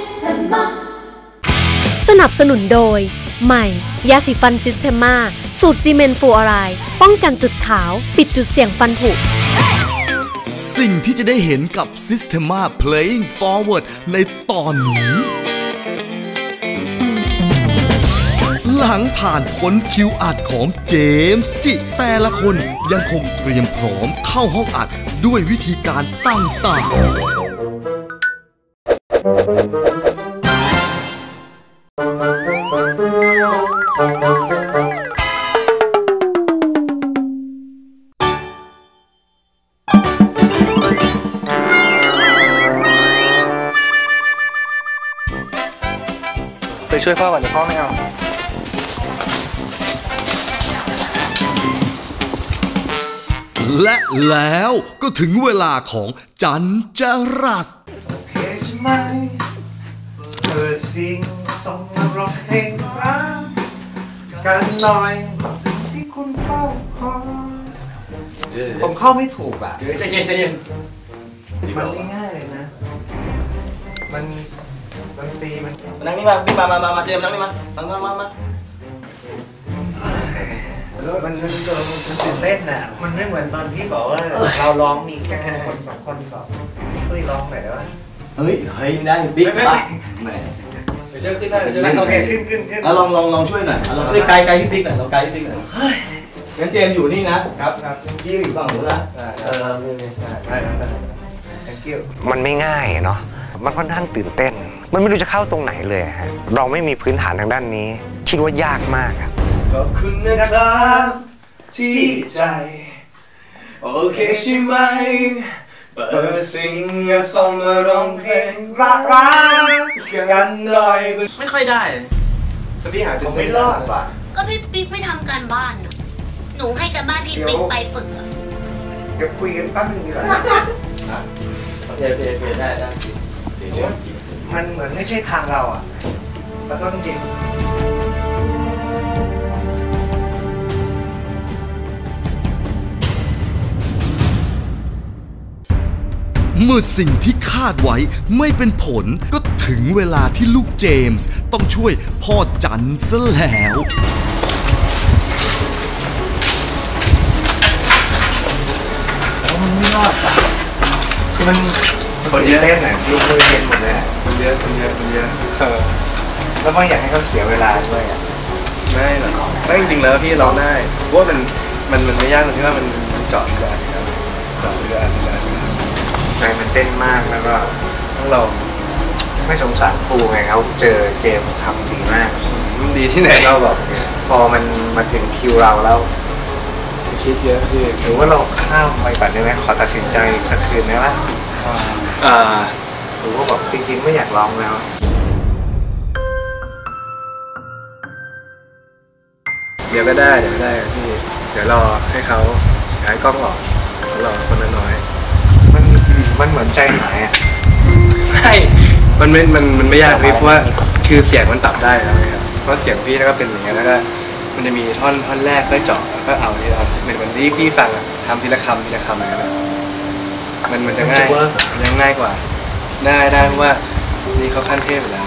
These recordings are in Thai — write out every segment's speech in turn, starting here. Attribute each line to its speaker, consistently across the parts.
Speaker 1: Systema
Speaker 2: สนับสนุนโดย ใหม่ ยาสีฟันซิสเทมาสูตรซีเมนต์ฟลูออไรด์ป้องกันจุดขาว ปิดจุดเสี่ยงฟันผุ
Speaker 3: สิ่งที่จะได้เห็นกับ Systema Playing Forward ในตอนนี้ หลังผ่านพ้นคิวอัดของเจมส์จิ แต่ละคนยังคงเตรียมพร้อมเข้าห้องอัดด้วยวิธีการต่างๆ
Speaker 4: ไปช่วยพ่อก่อนเดี๋ยวพ่อไม่เอา
Speaker 3: และแล้วก็ถึงเวลาของจันจรัส
Speaker 5: ไหม เปิดสิ่งส่งมาร้องเพลงรักกันหน่อยสิ่งที่คุณเฝ้าคอยผมเข้าไม่ถูกอะ
Speaker 4: ใจเย็นใจเย็น
Speaker 5: มันง่ายๆเลยนะ มันดนตรีมัน
Speaker 4: นั่งนี่มาพี่มามามามาเจมส์นั่งนี่มามามามามา
Speaker 5: มันมันมันมันตื่นเต้นอะ มันไม่เหมือนตอนที่บอกว่า เราร้องมีแค่คนสองคนก่อนช่วยร้องหน่อยได้ปะ
Speaker 4: เฮ้ยเฮ้ยไม่ได้บิ๊ก
Speaker 5: ไม่ไม่
Speaker 4: ปะแหมเดี๋ยวช่วยขึ้นได้เดี๋ยวช่วย
Speaker 5: โอเค
Speaker 4: ขึ้น
Speaker 5: ขึ้นขึ้นขึ้น
Speaker 4: แล้วลองลองลองช่วยหน่อยเอาลองช่วยไกลไกลพี่บิ๊กหน่อยลองไกลพี่บิ๊กหน่อยงั้นเจมส์อยู่นี่นะครับครับพี่อยู่ฝั่งนู้นนะเออนี่นี่ได้ได้ได้
Speaker 5: thank you
Speaker 6: มันไม่ง่ายอะเนาะ มันค่อนข้างตื่นเต้น มันไม่รู้จะเข้าตรงไหนเลยอะฮะ เราไม่มีพื้นฐานทางด้านนี้ คิดว่ายากมากอะ
Speaker 4: ขอบคุณนะครับที่ใจ โอเคใช่ไหมเปิดสิ่งส่งมาร้องเพลงรักรักกันหน่อย
Speaker 7: ไม่ค่อยได้
Speaker 4: ถ้าพี่หา
Speaker 5: ผมไม่รอดว่ะ
Speaker 8: ก็พี่ปิ๊กไม่ทำการบ้านอะหนูให้การบ้านพี่ปิ๊กไปฝึกอะ
Speaker 5: เดี๋ยวคุยกันแป๊บนึงดีกว่า
Speaker 4: เพจเพจเพจได้ได้
Speaker 5: มันเหมือนไม่ใช่ทางเราอะเราต้องจริง
Speaker 3: มื่อสิ่งที่คาดไว้ไม่เป็นผลก็ถึงเวลาที่ลูกเจมส์ต้องช่วยพ่อจันซะแล้ว
Speaker 5: มันไม่รอดอะมันคนเล่นอะลูกมือเย็นหมดเลยอะ
Speaker 4: คนเยอะคนเยอะคนเยอะเออ
Speaker 5: แล้วไม่อยากให้เขาเสียเวลาด้วยอะ
Speaker 4: ไม่หรอกแต่จริงๆแล้วพี่ร้องได้เพราะว่ามันมันมันไม่ยากตรงที่ว่ามันมันเจาะเรือครับเจาะเรือเรือ
Speaker 5: ใจมันเต้นมากแล้วก็
Speaker 4: ต้องลอง
Speaker 5: ไม่สงสารครูไงเขาเจอเจมส์ทำดีมาก
Speaker 4: มันดีที่ไหน
Speaker 5: เราแบบพอมันมาถึงคิวเราแล้ว
Speaker 4: คิดเยอะพี่
Speaker 5: หรือว่าเราข้ามไปก่อนได้ไหมขอตัดสินใจอีกสักคืนได้ไหม
Speaker 4: อ่า
Speaker 5: หรือว่าแบบจริงๆไม่อยากร้องแล้ว
Speaker 4: เดี๋ยวก็ได้เดี๋ยวก็ได้พี่เดี๋ยวรอให้เขาให้กล้องออกรอคนน้อย
Speaker 5: มัน มันเหมือนใจหายอะ
Speaker 4: ๆใช่มันไม่มันมันไม่ยากพี่เพราะว่าคือเสียงมันปรับได้แล้วไงครับเพราะเสียงพี่ก็เป็นอย่างเงี้ยแล้วก็มันจะมีท่อนท่อนแรกก็เจาะแล้วก็เอาที่เราเหมือนเหมือนที่พี่ฟังอะทำทีละคำทีละคำอย่างเงี้ยนะมันมันจะง่ายมันจะง่ายกว่า ได้ได้เพราะว่านี่เขาขั้นเทพอยู่แล้ว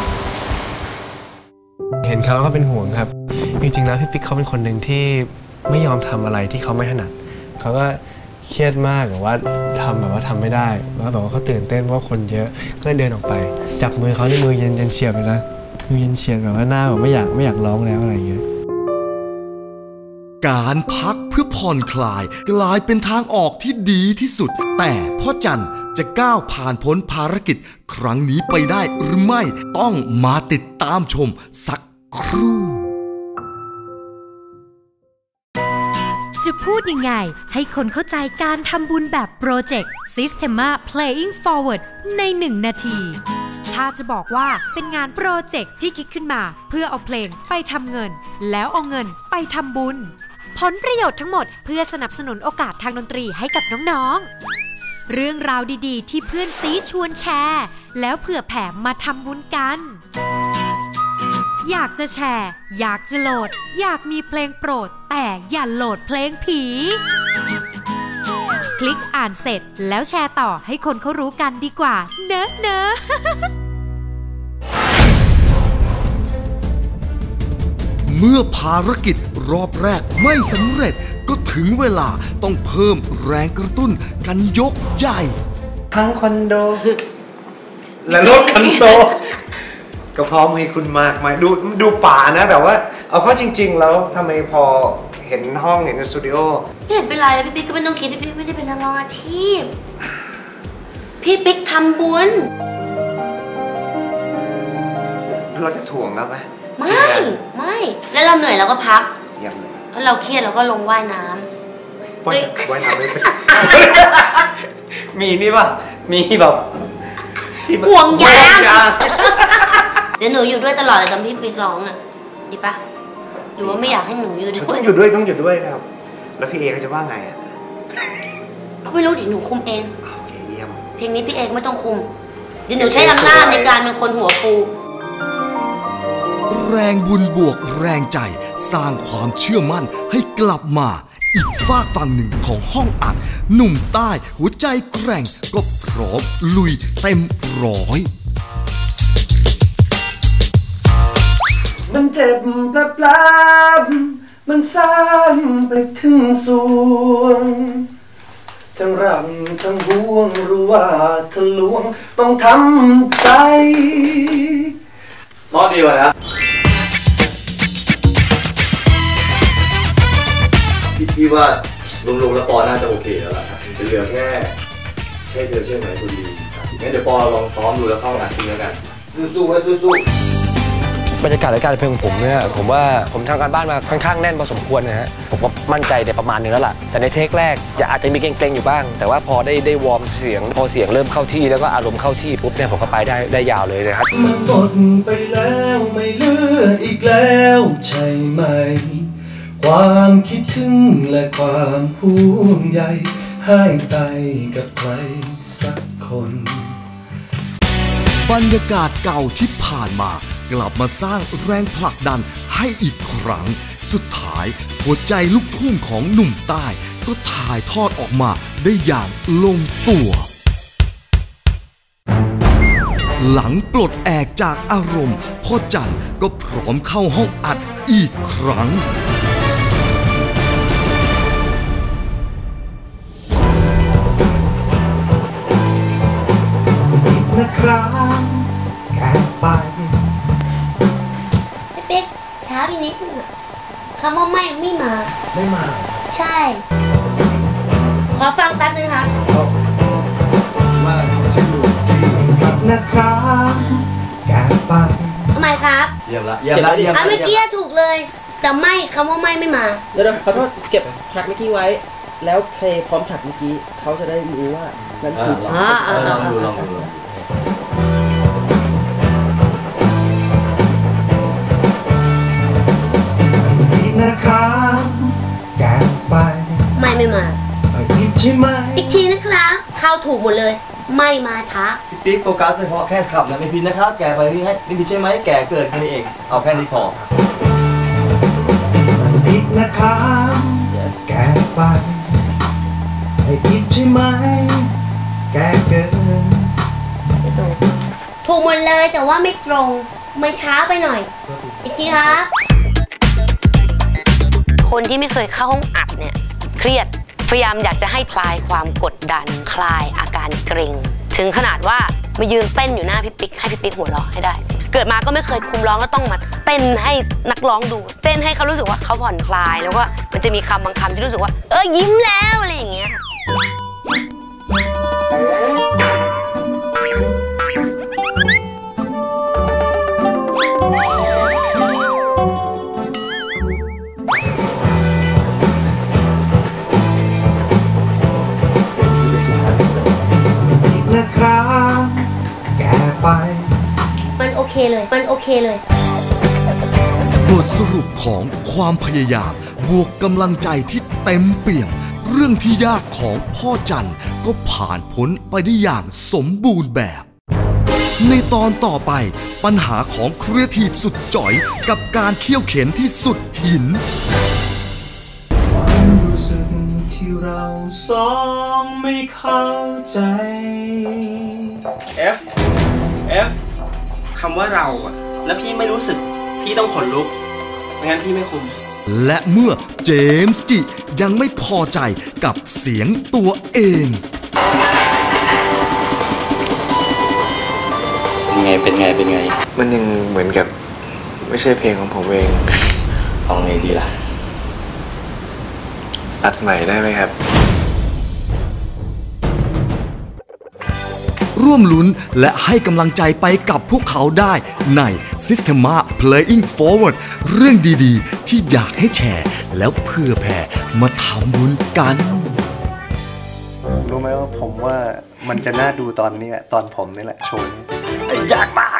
Speaker 9: เห็นเขาก็เป็นห่วงครับ จริงๆแล้วพี่ปิ๊กเขาเป็นคนหนึ่งที่ไม่ยอมทำอะไรที่เขาไม่ถนัดเขาก็ เครียดมากหรือว่าทำแบบว่าทำไม่ได้ แล้วแบบว่าเขาตื่นเต้นเพราะว่าคนเยอะก็เลยเดินออกไป จับมือเขาในมือเย็นเย็นเฉียบเลยนะมือเย็นเฉียบแบบว่าหน้าแบบไม่อยากไม่อยากร้องแล้วอะไรอย่างเงี้ย
Speaker 3: การพักเพื่อผ่อนคลายกลายเป็นทางออกที่ดีที่สุด แต่พ่อจันจะก้าวผ่านพ้นภารกิจ ครั้งนี้ไปได้หรือไม่ต้องมาติดตามชมสักครู่
Speaker 10: จะพูดยังไง ให้คนเข้าใจการทำบุญแบบโปรเจกต์ Systema Playing Forward ใน 1 นาทีถ้าจะบอกว่าเป็นงานโปรเจกต์ที่คิดขึ้นมา เพื่อเอาเพลงไปทำเงิน แล้วเอาเงินไปทำบุญ ผลประโยชน์ทั้งหมดเพื่อสนับสนุนโอกาสทางดนตรีให้กับน้องๆ เรื่องราวดีๆ ที่เพื่อนซีชวนแชร์ แล้วเผื่อแผ่มาทำบุญกัน อยากจะแชร์ อยากจะโหลด อยากมีเพลงโปรด แต่อย่าโหลดเพลงผี คลิกอ่านเสร็จแล้วแชร์ต่อให้คนเขารู้กันดีกว่า เนอะเนอะเมื่
Speaker 3: อภารกิจรอบแรกไม่สำเร็จก็ถึงเวลาต้องเพิ่มแรงกระตุ้นกันยกใหญ่
Speaker 5: ทั้งคอนโด และรถคอนโด ก็พร้อมให้คุณมากมายดูดูป่านะ แต่ว่า เอาเข้าจริง ๆ แล้วทำไมพอเห็นห้องเห็นสตูดิโอ
Speaker 8: ไม่เห็นเป็นไรเลยพี่ปิ๊กก็ไม่ต้องคิดพี่ปิ๊กไม่ได้เป็นนักร้องอาชีพ พี่ปิ๊กทำบุญ
Speaker 5: เราจะถ่วงแล้วไหม
Speaker 8: ไม่ ไม่ แล้วเราเหนื่อยเราก็พัก
Speaker 5: เยี่ยมเลย
Speaker 8: แล้วเราเครียดเราก็ลงว่ายน้ำ
Speaker 5: ว่าย
Speaker 8: เอ้ย
Speaker 5: ว่ายน้ำไม่เป็นมีนี่ป่ะ มีแบบที่มัน
Speaker 8: ห่วงยาง
Speaker 5: ห่วงยาง
Speaker 8: เดี๋ยวหนูอยู่ด้วยตลอดเลยตอนพี่ปิ๊กร้องอะดีปะหรือว่าไม่อยากให้หนูอยู่ด้
Speaker 5: ต้
Speaker 8: ว
Speaker 5: อยงอยู่ด้วยต้องอยู่ด้วยครับ แล้วพี่เอเขาจะว่าไงอะ
Speaker 8: ก็ไม่รู้ดิหนูคุมเอง
Speaker 5: โอเคเยี่ยม
Speaker 8: เพลงนี้พี่เอกไม่ต้องคุมเดี๋ยวหนูใช้อำนาจในการเป็นคนหัวฟู
Speaker 3: แรงบุญบวกแรงใจสร้างความเชื่อมั่นให้กลับมาอีกฝากฝั่งหนึ่งของห้องอัดหนุ่มใต้หัวใจแกร่งก็พร้อมลุยเต็มร้อย
Speaker 5: มันเจ็บแปลบๆมันซ้ำไปถึงสวงทั้งรักทั้งห่วงรู้ว่าทะลวงต้องทำใจ
Speaker 4: รอดดีกว่านะ
Speaker 1: พี่พี่ว่ารวมๆแล้วปอน่าจะโอเคแล้วล่ะครับจะเหลือแค่ใช่เธอใช่ไหมคุณดีครับงั้นเดี๋ยวปอลองซ้อมดูแล้วเข้าอัดจริงแล้วกัน
Speaker 5: สู้ๆไว้สู้
Speaker 6: บรรยากาศและการเพลงของผมเนี่ยผมว่าผมทำการบ้านมาค่อนข้างแน่นพอสมควรนะฮะผมว่ามั่นใจในประมาณนึงแล้วล่ะแต่ในเทคแรกจะอาจจะมีเกรงๆอยู่บ้าง แต่ว่าพอได้ได้วอร์มเสียง พอเสียงเริ่มเข้าที่แล้วก็อารมณ์เข้าที่ปุ๊บเนี่ยผมก็ไปได้ได้ยาวเลยนะครับ
Speaker 5: ๆมันหมดไปแล้วไม่เหลืออีกแล้วใช่ไหม ความคิดถึงและความห่วงใยหายไปกับใครสักคน
Speaker 3: บรรยากาศเก่าที่ผ่านมา กลับมาสร้างแรงผลักดันให้อีกครั้ง สุดท้ายหัวใจลูกทุ่งของหนุ่มใต้ ก็ถ่ายทอดออกมาได้อย่างลงตัว หลังปลดแอกจากอารมณ์พ่อจันก็พร้อมเข้าห้องอัดอีกครั้ง
Speaker 5: นะครับแค่ไป
Speaker 8: ช้าอีกนิดนึงอะคำว่าไม่ไม่มา
Speaker 5: ไม่มา
Speaker 8: ใช่ ขอฟังแป๊บนึงครับ
Speaker 5: ว่าชื่อครับนะครับแค่ไป
Speaker 8: ทำไมครับ
Speaker 1: เยี่ยมละเยี่ยมละเยี่ยม
Speaker 8: อะเมื่อกี้ถูกเลย แต่ไม่คำว่าไม่ไม่มา
Speaker 7: เดี๋ยวๆขอโทษเก็บฉากเมื่อกี้ไว้ แล้วเพลงพร้อมฉากเมื่อกี้เขาจะได้รู้ว่านั่นคือ
Speaker 8: อ่าอ่า
Speaker 1: ล
Speaker 8: อ่า
Speaker 1: องดูลองดู
Speaker 5: นะครับแกไป
Speaker 8: ไม่ไม่มา
Speaker 5: เอาอีกใช่ไหม
Speaker 8: อีกทีนะครับเข้าถูกหมดเลย ไม่มาช้า
Speaker 1: พี่ปิ๊กโฟกัสเฉพาะแค่ขับนะไม่พินนะครับ แกไปที่ให้ไม่พินใช่ไหมแกเกิดแค่นี้เอง เอาแค่นี้พอ
Speaker 5: อีกนะครับแกไปให้อีกใช่ไหมแกเกิน
Speaker 8: ไม่ตรงถูกหมดเลยแต่ว่าไม่ตรง ไม่ช้าไปหน่อย อีกทีครับ คนที่ไม่เคยเข้าห้องอัดเนี่ยเครียดพยายามอยากจะให้คลายความกดดันคลายอาการเกร็ง ถึงขนาดว่ามายืนเต้นอยู่หน้าพี่ปิ๊กให้พี่ปิ๊กหัวเราะให้ได้ เกิดมาก็ไม่เคยคุมร้องก็ต้องมาเต้นให้นักร้องดู เต้นให้เขารู้สึกว่าเขาผ่อนคลายแล้วก็มันจะมีคำบางคำที่รู้สึกว่า เออยิ้มแล้วอะไรอย่างเงี้ย
Speaker 5: ไป
Speaker 8: มันโอเคเลย มันโอเคเลย
Speaker 3: บทสรุปของความพยายาม บวกกำลังใจที่เต็มเปี่ยม เรื่องที่ยากของพ่อจันก็ผ่านพ้นไปได้อย่างสมบูรณ์แบบ ในตอนต่อไปปัญหาของครีเอทีฟสุดจ่อยกับการเคี่ยวเข็นที่สุดหิน
Speaker 5: รู้สึกที่เราสองไม่เข้าใจ
Speaker 7: F F คำว่าเราอะแล้วพี่ไม่รู้สึก พี่ต้องขนลุกไม่งั้นพี่ไม่คุม
Speaker 3: และเมื่อเจมส์จิยังไม่พอใจกับเสียงตัวเอง
Speaker 11: เป็นไง เป็นไง เป็นไง
Speaker 12: มันยังเหมือนกับไม่ใช่เพลงของผมเอง
Speaker 11: เอาไงดีล่ะ
Speaker 12: อัดใหม่ได้ไหมครับ
Speaker 3: ร่วมลุ้น และให้กำลังใจไปกับพวกเขาได้ใน Systema Playing Forward เรื่องดีๆ ที่อยากให้แชร์ แล้วเพื่อแผ่มาทำบุญกัน
Speaker 5: รู้ไหมว่าผมว่ามันจะน่าดูตอนนี้ตอนผมนี่แหละโชว์นี้
Speaker 11: ยากมาก